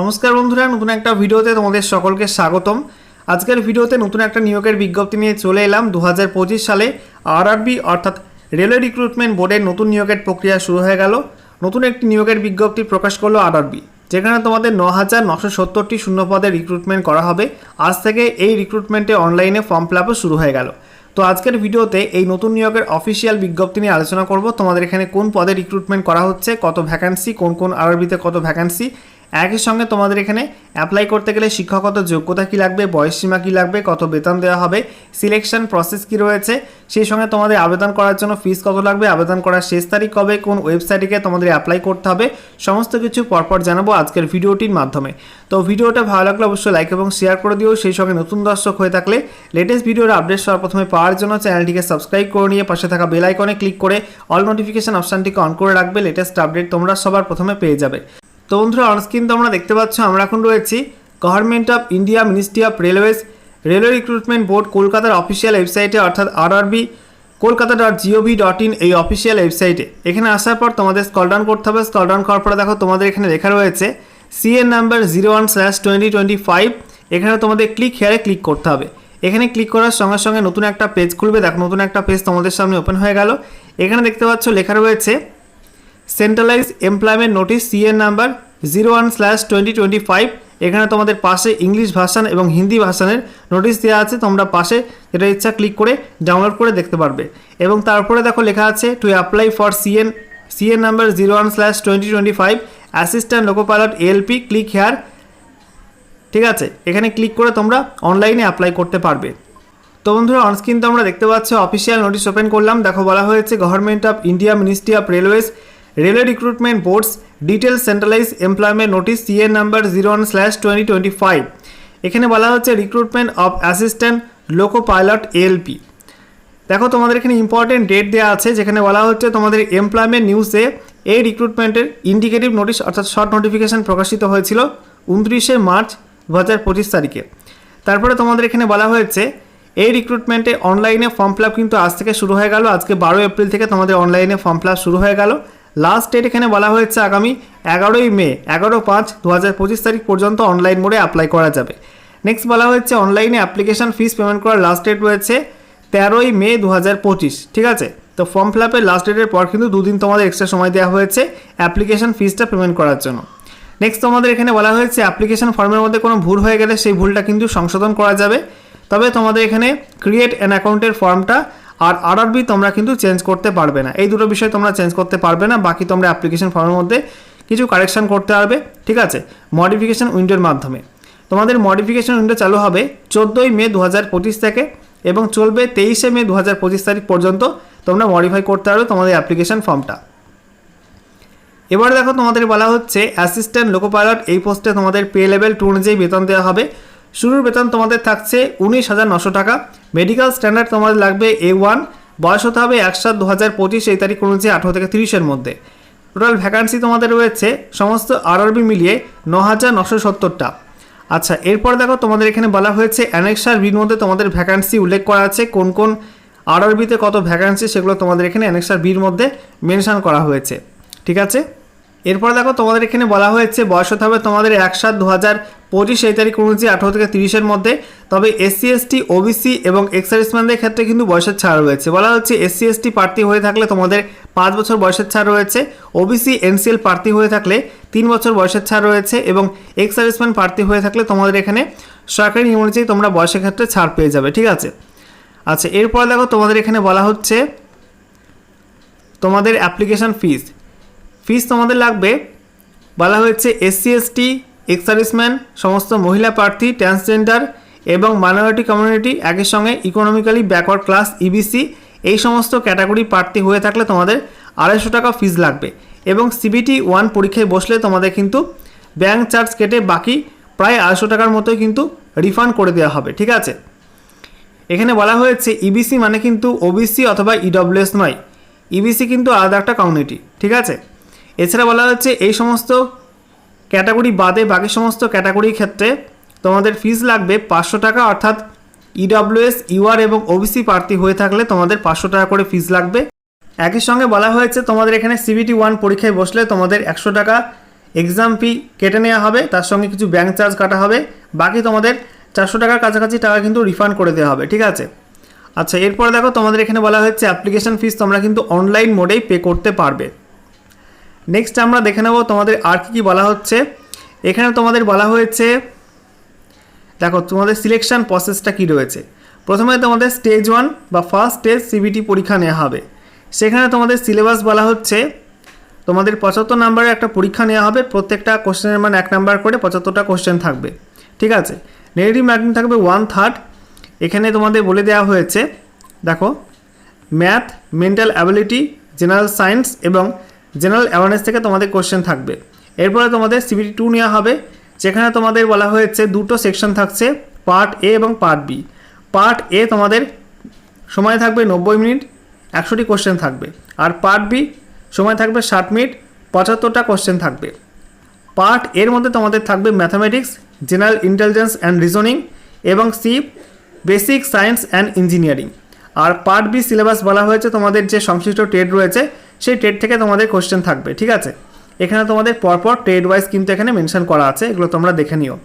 নমস্কার বন্ধুরা, নতুন একটা ভিডিওতে তোমাদের সকলকে স্বাগতম। আজকের ভিডিওতে নতুন একটা নিয়োগের বিজ্ঞপ্তি নিয়ে চলে এলাম। দু হাজার পঁচিশ সালে আরআরবি অর্থাৎ রেলওয়ে রিক্রুটমেন্ট বোর্ডের নতুন নিয়োগের প্রক্রিয়া শুরু হয়ে গেল। নতুন একটি নিয়োগের বিজ্ঞপ্তি প্রকাশ করল আরআরবি যেখানে তোমাদের ন হাজার নশো সত্তরটি শূন্য পদে রিক্রুটমেন্ট করা হবে। আজ থেকে এই রিক্রুটমেন্টে অনলাইনে ফর্ম ফিল শুরু হয়ে গেল। তো আজকের ভিডিওতে এই নতুন নিয়োগের অফিসিয়াল বিজ্ঞপ্তি নিয়ে আলোচনা করব। তোমাদের এখানে কোন পদে রিক্রুটমেন্ট করা হচ্ছে, কত ভ্যাকান্সি কোন কোন আরবিতে কত ভ্যাকান্সি একই সঙ্গে তোমাদের এখানে অ্যাপ্লাই করতে গেলে শিক্ষাগত যোগ্যতা কী লাগবে বয়সসীমা কী লাগবে, কত বেতন দেওয়া হবে সিলেকশন প্রসেস কী রয়েছে, সেই সঙ্গে তোমাদের আবেদন করার জন্য ফিস কত লাগবে, আবেদন করার শেষ তারিখ কবে, কোন ওয়েবসাইটে তোমাদের অ্যাপ্লাই করতে হবে, সমস্ত কিছু পরপর জানাব আজকের ভিডিওটির মাধ্যমে। তো ভিডিওটা ভালো লাগলে অবশ্যই লাইক এবং শেয়ার করে দিও, সেই সঙ্গে নতুন দর্শক হয়ে থাকলে লেটেস্ট ভিডিওর আপডেট সবার প্রথমে পাওয়ার জন্য চ্যানেলটিকে সাবস্ক্রাইব করে নিয়ে পাশে থাকা বেল ক্লিক করে অল নোটিফিকেশন অপশানটিকে অন করে রাখবে লেটেস্ট আপডেট তোমরা সবার প্রথমে পেয়ে যাবে। তো বন্ধুরা অনস্ক্রিন তোমরা দেখতে পাচ্ছ, আমরা এখন রয়েছি government of India ministry of railways railway recruitment board কলকাতার অফিসিয়াল ওয়েবসাইটে অর্থাৎ RRB Kolkata dot GOV dot in এই অফিসিয়াল ওয়েবসাইটে এখানে আসার পর তোমাদের স্কল ডাউন করতে হবে স্কল ডাউন করার পরে দেখো তোমাদের এখানে লেখা রয়েছে CEN number zero one slash twenty twenty five এখানে তোমাদের ক্লিক হেয়ারে ক্লিক করতে হবে। এখানে ক্লিক করার সঙ্গে সঙ্গে নতুন একটা পেজ খুলবে, দেখো নতুন একটা পেজ তোমাদের সামনে ওপেন হয়ে গেল। এখানে দেখতে পাচ্ছ লেখা রয়েছে centralise employment notice CEN number zero one slash twenty twenty five এখানে তোমাদের পাশে ইংলিশ ভাষান এবং হিন্দি ভাষানের নোটিশ দেওয়া আছে। তোমরা পাশে যেটা ইচ্ছা ক্লিক করে ডাউনলোড করে দেখতে পারবে। এবং তারপরে দেখো লেখা আছে to apply for CEN CEN number zero one slash twenty twenty five assistant loco pilot LP click here ঠিক আছে? এখানে ক্লিক করে তোমরা অনলাইনে অ্যাপ্লাই করতে পারবে। তো বন্ধুরা অনস্ক্রিন তোমরা দেখতে পাচ্ছ অফিসিয়াল নোটিশ ওপেন করলাম। দেখো বলা হয়েছে government of India ministry of railways railway recruitment boards detail centralise employment notice CEN number zero one slash twenty twenty five এখানে বলা হচ্ছে recruitment of assistant loco pilot LP দেখো, তোমাদের এখানে ইম্পর্টেন্ট ডেট দেওয়া আছে, যেখানে বলা হচ্ছে তোমাদের এমপ্লয়মেন্ট নিউজে এই রিক্রুটমেন্টের ইন্ডিকেটিভ নোটিশ অর্থাৎ শর্ট নোটিফিকেশান প্রকাশিত হয়েছিল উনত্রিশে মার্চ দু হাজার পঁচিশ তারিখে। তারপরে তোমাদের এখানে বলা হয়েছে, এই রিক্রুটমেন্টে অনলাইনে ফর্ম ফিল কিন্তু আজ থেকে শুরু হয়ে গেল, আজকে বারো এপ্রিল থেকে তোমাদের অনলাইনে ফর্ম ফিল শুরু হয়ে গেল। লাস্ট ডেট এখানে বলা হয়েছে আগামী এগারোই মে, এগারো পাঁচ দু পঁচিশ তারিখ পর্যন্ত অনলাইন মোডে অ্যাপ্লাই করা যাবে। নেক্সট বলা হচ্ছে অনলাইনে অ্যাপ্লিকেশন ফিস পেমেন্ট করার লাস্ট ডেট রয়েছে তেরোই মে দু হাজার পঁচিশ, ঠিক আছে? তো ফর্ম ফিল আপের লাস্ট ডেটের পর কিন্তু দুদিন তোমাদের এক্সট্রা সময় দেওয়া হয়েছে অ্যাপ্লিকেশন ফিসটা পেমেন্ট করার জন্য। নেক্সট তোমাদের এখানে বলা হয়েছে অ্যাপ্লিকেশন ফর্মের মধ্যে কোনো ভুল হয়ে গেলে সেই ভুলটা কিন্তু সংশোধন করা যাবে। তবে তোমাদের এখানে ক্রিয়েট অ্যান অ্যাকাউন্টের ফর্মটা আর আরআরবি তোমরা কিন্তু চেঞ্জ করতে পারবে না। এই দুটো বিষয় তোমরা চেঞ্জ করতে পারবে না, বাকি তোমরা অ্যাপ্লিকেশন ফর্মের মধ্যে কিছু কারেকশন করতে পারবে, ঠিক আছে? মডিফিকেশন উইন্ডোর মাধ্যমে। তোমাদের মডিফিকেশন উইন্ডো চালু হবে চোদ্দোই মে দু হাজার পঁচিশ থেকে এবং চলবে তেইশে মে দু হাজার পঁচিশ তারিখ পর্যন্ত তোমরা মডিফাই করতে পারবে তোমাদের অ্যাপ্লিকেশন ফর্মটা এবার দেখো তোমাদের বলা হচ্ছে অ্যাসিস্ট্যান্ট লোকো পাইলট এই পোস্টে তোমাদের পে লেভেল টু অনুযায়ী বেতন দেওয়া হবে। শুরুর বেতন তোমাদের থাকছে উনিশ হাজার নশো টাকা। মেডিকেল স্ট্যান্ডার্ড তোমাদের লাগবে এ ওয়ান বয়স হতে হবে এক সাত দু হাজার পঁচিশ এই তারিখ অনুযায়ী আঠেরো থেকে তিরিশের মধ্যে। টোটাল ভ্যাকান্সি তোমাদের রয়েছে সমস্ত আর আরআরবি মিলিয়ে ন হাজার নশো সত্তরটা। আচ্ছা এরপর দেখো তোমাদের এখানে বলা হয়েছে অ্যানেক্সার বির মধ্যে তোমাদের ভ্যাকান্সি উল্লেখ করা আছে। কোন কোন আর আরআরবিতে কত ভ্যাকান্সি সেগুলো তোমাদের এখানে অ্যানেক্সার বির মধ্যে মেনশন করা হয়েছে। ঠিক আছে? এরপর দেখো, তোমাদের এখানে বলা হয়েছে, বয়স হতে হবে তোমাদের এক সাত দু হাজার পঁচিশ, এই তারিখ অনুযায়ী আঠারো থেকে তিরিশের মধ্যে। তবে এসসি এসটি ওবিসি এবং এক্সার্ভিসম্যানদের ক্ষেত্রে কিন্তু বয়সের ছাড় রয়েছে। বলা হচ্ছে এসসি এসটি প্রার্থী হয়ে থাকলে তোমাদের পাঁচ বছর বয়সের ছাড় রয়েছে। ওবিসি এনসিএল প্রার্থী হয়ে থাকলে তিন বছর বয়সের ছাড় রয়েছে এবং এক্সার্ভিসম্যান প্রার্থী হয়ে থাকলে তোমাদের এখানে সরকারি নিয়ম অনুযায়ী তোমরা বয়সের ক্ষেত্রে ছাড় পেয়ে যাবে, ঠিক আছে? আচ্ছা এরপর দেখো, তোমাদের এখানে বলা হচ্ছে তোমাদের অ্যাপ্লিকেশন ফিস ফিস তোমাদের লাগবে। বলা হয়েছে এসসি, এসটি এক্স সার্ভিসম্যান সমস্ত মহিলা প্রার্থী, ট্রান্সজেন্ডার এবং মাইনরিটি কমিউনিটি একই সঙ্গে ইকোনমিক্যালি ব্যাকওয়ার্ড ক্লাস ইবিসি এই সমস্ত ক্যাটাগরি প্রার্থী হয়ে থাকলে তোমাদের আড়াইশো টাকা ফিস লাগবে এবং সিবিটি ওয়ান পরীক্ষায় বসলে তোমাদের কিন্তু ব্যাঙ্ক চার্জ কেটে বাকি প্রায় আড়াইশো টাকার মতোই কিন্তু রিফান্ড করে দেওয়া হবে, ঠিক আছে? এখানে বলা হয়েছে ইবিসি মানে কিন্তু ওবিসি অথবা ইডব্লিউএস নয় ইবিসি কিন্তু আলাদা একটা কমিউনিটি ঠিক আছে? এছাড়া বলা হচ্ছে এই সমস্ত ক্যাটাগরি বাদে বাকি সমস্ত ক্যাটাগরির ক্ষেত্রে তোমাদের ফিস লাগবে পাঁচশো টাকা, অর্থাৎ ইডব্লিউএস ইউআর এবং ওবিসি প্রার্থী হয়ে থাকলে তোমাদের পাঁচশো টাকা করে ফিস লাগবে। একই সঙ্গে বলা হয়েছে, তোমাদের এখানে সিবিটি ওয়ান পরীক্ষায় বসলে তোমাদের একশো টাকা এক্সাম ফি কেটে নেওয়া হবে, তার সঙ্গে কিছু ব্যাঙ্ক চার্জ কাটা হবে, বাকি তোমাদের চারশো টাকার কাছাকাছি টাকা কিন্তু রিফান্ড করে দেওয়া হবে, ঠিক আছে? আচ্ছা এরপর দেখো তোমাদের এখানে বলা হয়েছে অ্যাপ্লিকেশন ফিস তোমরা কিন্তু অনলাইন মোডেই পে করতে পারবে। নেক্সট আমরা দেখে নেব তোমাদের আর কী কী বলা হচ্ছে। এখানে তোমাদের বলা হয়েছে, দেখো তোমাদের সিলেকশন প্রসেসটা কী রয়েছে। প্রথমে তোমাদের স্টেজ ওয়ান বা ফার্স্ট স্টেজ সিবিটি পরীক্ষা নেওয়া হবে। সেখানে তোমাদের সিলেবাস বলা হচ্ছে, তোমাদের পঁচাত্তর নাম্বারের একটা পরীক্ষা নেওয়া হবে। প্রত্যেকটা কোশ্চেনের মান এক নাম্বার করে পঁচাত্তরটা কোশ্চেন থাকবে। ঠিক আছে? নেগেটিভ মার্কিং থাকবে ওয়ান থার্ড এখানে তোমাদের বলে দেওয়া হয়েছে, দেখো math mental ability general science এবং জেনারেল অ্যাওয়ারনেস থেকে তোমাদের কোশ্চেন থাকবে। এরপরে তোমাদের সিবিটি টু নেওয়া হবে, যেখানে তোমাদের বলা হয়েছে দুটো সেকশন থাকছে পার্ট এ এবং পার্ট বি পার্ট এ তোমাদের সময় থাকবে নব্বই মিনিট, একশোটি কোশ্চেন থাকবে। আর পার্ট বি সময় থাকবে ষাট মিনিট, পঁচাত্তরটা কোশ্চেন থাকবে। পার্ট এর মধ্যে তোমাদের থাকবে mathematics general intelligence and reasoning এবং C basic science and engineering R part B syllabus বলা হয়েছে তোমাদের যে সংশ্লিষ্ট ট্রেড রয়েছে সেই ট্রেড থেকে তোমাদের কোশ্চেন থাকবে, ঠিক আছে? এখানে তোমাদের পরপর ট্রেড ওয়াইজ কিন্তু এখানে মেনশন করা আছে, এগুলো তোমরা দেখে নিও।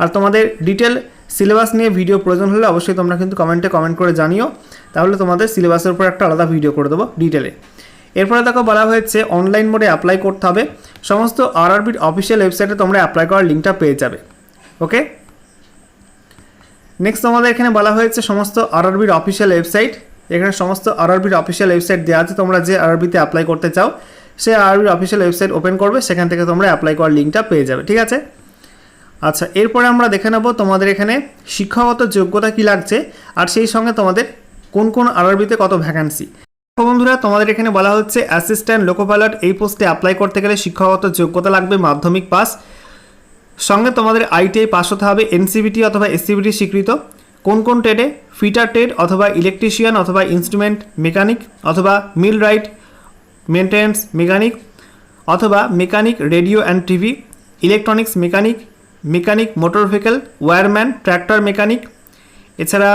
আর তোমাদের ডিটেল সিলেবাস নিয়ে ভিডিও প্রয়োজন হলে অবশ্যই তোমরা কিন্তু কমেন্টে কমেন্ট করে জানিও। তাহলে তোমাদের সিলেবাসের উপর একটা আলাদা ভিডিও করে দেবো ডিটেলে এরপরে দেখো বলা হয়েছে অনলাইন মোডে অ্যাপ্লাই করতে হবে। সমস্ত আরআরবির অফিসিয়াল ওয়েবসাইটে তোমরা অ্যাপ্লাই করার লিঙ্কটা পেয়ে যাবে ওকে নেক্সট তোমাদের এখানে বলা হয়েছে, সমস্ত আর আরবির অফিসিয়াল ওয়েবসাইট এখানে সমস্ত আরআরবির অফিসিয়াল ওয়েবসাইট দেওয়া আছে, তোমরা যে আরআরবিতে অ্যাপ্লাই করতে চাও, সে আরআরবির অফিসিয়াল ওয়েবসাইট ওপেন করবে, সেখান থেকে তোমরা অ্যাপ্লাই করার লিঙ্কটা পেয়ে যাবে, ঠিক আছে? আচ্ছা এরপরে আমরা দেখে নেব তোমাদের এখানে শিক্ষাগত যোগ্যতা কি লাগছে, আর সেই সঙ্গে তোমাদের কোন কোন আরআরবিতে কত ভ্যাকান্সি বন্ধুরা, তোমাদের এখানে বলা হচ্ছে অ্যাসিস্ট্যান্ট লোকো এই পোস্টে অ্যাপ্লাই করতে গেলে শিক্ষাগত যোগ্যতা লাগবে, মাধ্যমিক পাস সঙ্গে তোমাদের আইটিআই পাস হতে হবে এনসিবিটি অথবা এসসিবিটি স্বীকৃত। কোন কোন ট্রেডে ফিটার ট্রেড অথবা ইলেকট্রিশিয়ান অথবা ইনস্ট্রুমেন্ট মেকানিক অথবা মিল রাইট মেনটেন্যান্স মেকানিক অথবা mechanic radio and TV electronics mechanic mechanic motor vehicle wireman tractor mechanic এছাড়া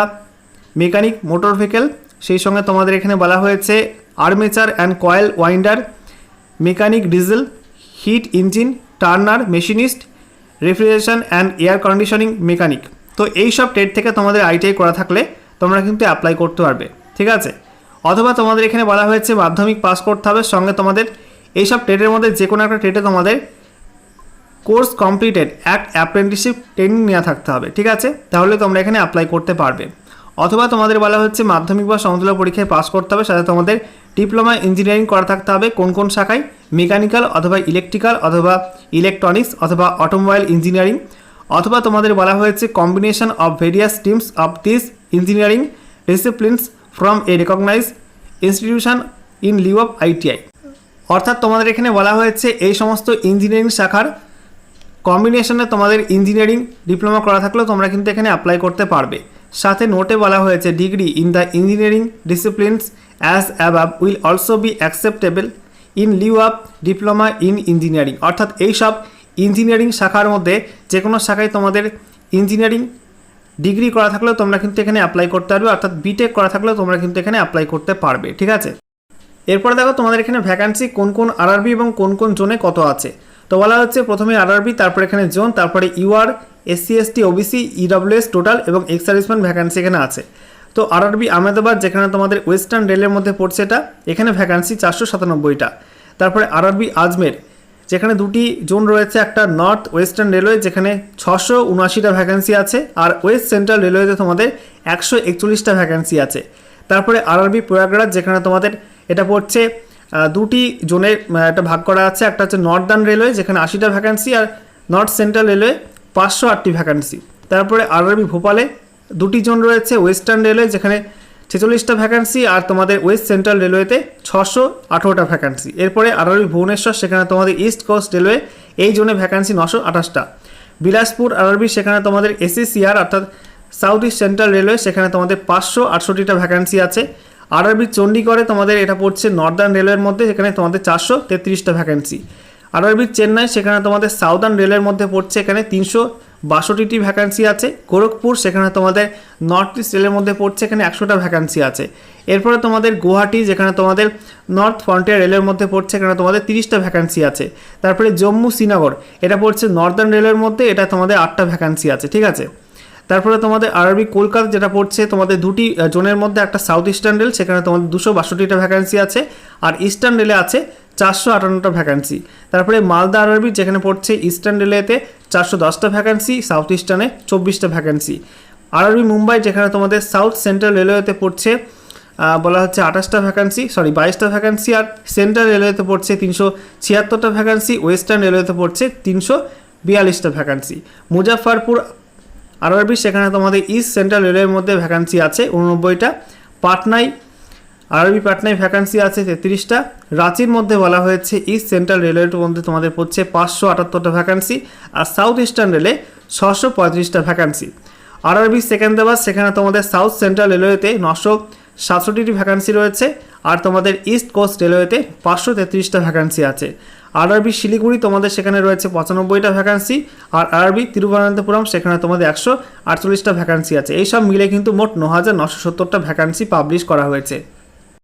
মেকানিক মোটর ভেহিকেল সেই সঙ্গে তোমাদের এখানে বলা হয়েছে armature and coil winder mechanic diesel heat engine turner machinist refrigeration and air conditioning mechanic তো এই সব ট্রেড থেকে তোমাদের আইটিআই করা থাকলে তোমরা কিন্তু অ্যাপ্লাই করতে পারবে, ঠিক আছে? অথবা তোমাদের এখানে বলা হয়েছে মাধ্যমিক পাস করতে হবে, সঙ্গে তোমাদের এইসব ট্রেডের মধ্যে যে কোনো একটা টেটে তোমাদের course completed act apprenticeship training নেওয়া থাকতে হবে, ঠিক আছে? তাহলে তোমরা এখানে অ্যাপ্লাই করতে পারবে। অথবা তোমাদের বলা হচ্ছে মাধ্যমিক বা সমতুল্য পরীক্ষায় পাস করতে হবে, সাথে তোমাদের ডিপ্লোমা ইঞ্জিনিয়ারিং করা থাকতে হবে, কোন কোন শাখায়? মেকানিক্যাল অথবা ইলেকট্রিক্যাল অথবা ইলেকট্রনিক্স অথবা অটোমোবাইল ইঞ্জিনিয়ারিং অথবা তোমাদের বলা হয়েছে combination of various teams of this engineering disciplines from a recognise institution in lieu of ITI অর্থাৎ তোমাদের এখানে বলা হয়েছে এই সমস্ত ইঞ্জিনিয়ারিং শাখার কম্বিনেশনে তোমাদের ইঞ্জিনিয়ারিং ডিপ্লোমা করা থাকলেও তোমরা কিন্তু এখানে অ্যাপ্লাই করতে পারবে। সাথে নোটে বলা হয়েছে degree in the engineering disciplines as above will also be acceptable in lieu of diploma in engineering অর্থাৎ এই সব ইঞ্জিনিয়ারিং শাখার মধ্যে যে কোনো শাখায় তোমাদের ইঞ্জিনিয়ারিং ডিগ্রি করা থাকলেও তোমরা কিন্তু এখানে অ্যাপ্লাই করতে পারবে, অর্থাৎ বিটেক করা থাকলেও তোমরা কিন্তু এখানে অ্যাপ্লাই করতে পারবে, ঠিক আছে? এরপরে দেখো তোমাদের এখানে ভ্যাকান্সি কোন কোন আরআরবি এবং কোন কোন জোনে কত আছে? তো বলা হচ্ছে প্রথমে আরআরবি তারপরে এখানে জোন তারপরে UR SC ST OBC EWS total এবং এক্স সার্ভিসম্যান ভ্যাকান্সি এখানে আছে। তো আরআরবি আহমেদাবাদ, যেখানে তোমাদের ওয়েস্টার্ন রেলের মধ্যে পড়ছে এটা, এখানে ভ্যাকান্সি চারশো সাতানব্বইটা। তারপরে আরআরবি আজমের যেখানে দুটি জোন রয়েছে একটা নর্থ ওয়েস্টার্ন রেলওয়ে যেখানে ছশো উনআশিটা ভ্যাকান্সি আছে আর ওয়েস্ট সেন্ট্রাল রেলওয়েতে তোমাদের একশো একচল্লিশটা ভ্যাকান্সি আছে। তারপরে আরআরবি প্রয়াগরাজ যেখানে তোমাদের এটা পড়ছে দুটি জোনে আহ, একটা ভাগ করা আছে একটা হচ্ছে নর্দার্ন রেলওয়ে যেখানে আশিটা ভ্যাকান্সি আর নর্থ সেন্ট্রাল রেলওয়ে পাঁচশো আটটি ভ্যাকান্সি তারপরে আরআরবি ভোপালে দুটি জোন রয়েছে ওয়েস্টার্ন রেলওয়ে যেখানে ছেচল্লিশটা ভ্যাকান্সি আর তোমাদের ওয়েস্ট সেন্ট্রাল রেলওয়েতে ছশো আঠেরোটা ভ্যাকান্সি এরপরে আরআরবি ভুবনেশ্বর, সেখানে তোমাদের ইস্ট কোস্ট রেলওয়ে এই জোনে ভ্যাকান্সি নশো আঠাশটা। বিলাসপুর, আরআরবি, সেখানে তোমাদের এসিসিআর অর্থাৎ সাউথ ইস্ট সেন্ট্রাল রেলওয়ে সেখানে তোমাদের পাঁচশো আটষট্টিটা ভ্যাকান্সি আছে। আরআরবি চণ্ডীগড়ে তোমাদের এটা পড়ছে নর্দার্ন রেলওয়ের মধ্যে সেখানে তোমাদের চারশো তেত্রিশটা ভ্যাকান্সি আরআরবি চেন্নাই, সেখানে তোমাদের সাউদার্ন রেলের মধ্যে পড়ছে এখানে তিনশো বাষট্টিটি ভ্যাকান্সি আছে। গোরখপুর, সেখানে তোমাদের নর্থ ইস্ট রেলের মধ্যে পড়ছে, এখানে একশোটা ভ্যাকান্সি আছে। এরপরে তোমাদের গুয়াহাটি, যেখানে তোমাদের নর্থ ফ্রন্টিয়ার রেলের মধ্যে পড়ছে, এখানে তোমাদের তিরিশটা ভ্যাকান্সি আছে। তারপরে জম্মু শ্রীনগর, এটা পড়ছে নর্দার্ন রেলের মধ্যে, এটা তোমাদের আটটা ভ্যাকান্সি আছে, ঠিক আছে? তারপরে তোমাদের আরবি কলকাতা, যেটা পড়ছে, তোমাদের দুটি জোনের মধ্যে একটা সাউথ ইস্টার্ন রেল সেখানে তোমাদের দুশো বাষট্টিটা ভ্যাকান্সি আছে। আর ইস্টার্ন রেলে আছে চারশো আটান্নটা ভ্যাকান্সি তারপরে মালদা আরবি যেখানে পড়ছে ইস্টার্ন রেলওয়েতে চারশো দশটা ভ্যাকান্সি সাউথ ইস্টার্নে চব্বিশটা ভ্যাকান্সি আরবি মুম্বাই, যেখানে তোমাদের সাউথ সেন্ট্রাল রেলওয়েতে পড়ছে বলা হচ্ছে আঠাশটা ভ্যাকান্সি সরি বাইশটা ভ্যাকান্সি আর সেন্ট্রাল রেলওয়েতে পড়ছে তিনশো ছিয়াত্তরটা ভ্যাকান্সি ওয়েস্টার্ন রেলওয়েতে পড়ছে তিনশো বিয়াল্লিশটা ভ্যাকান্সি মুজাফরপুর আরআরবি, সেখানে তোমাদের ইস্ট সেন্ট্রাল রেলওয়ের মধ্যে ভ্যাকান্সি আছে উননব্বইটা। পাটনায় আরবি পাটনায় ভ্যাকান্সি আছে তেত্রিশটা। রাঁচির মধ্যে বলা হয়েছে ইস্ট সেন্ট্রাল রেলের মধ্যে তোমাদের পড়ছে পাঁচশো আটাত্তরটা ভ্যাকান্সি আর সাউথ ইস্টার্ন রেলে ছশো পঁয়ত্রিশটা ভ্যাকান্সি আরআরবি সেকেন্দ্রাবাদ সেখানে তোমাদের সাউথ সেন্ট্রাল রেলওয়েতে নশো সাতষট্টিটি ভ্যাকান্সি রয়েছে আর তোমাদের ইস্ট কোস্ট রেলওয়েতে পাঁচশো তেত্রিশটা ভ্যাকান্সি আছে। আরআরবি শিলিগুড়ি তোমাদের সেখানে রয়েছে পঁচানব্বইটা ভ্যাকান্সি আর আরবি তিরুবনন্তপুরম সেখানে তোমাদের একশো আটচল্লিশটা ভ্যাকান্সি আছে। এই সব মিলে কিন্তু মোট ন হাজার নশো সত্তরটা ভ্যাকান্সি পাবলিশ করা হয়েছে।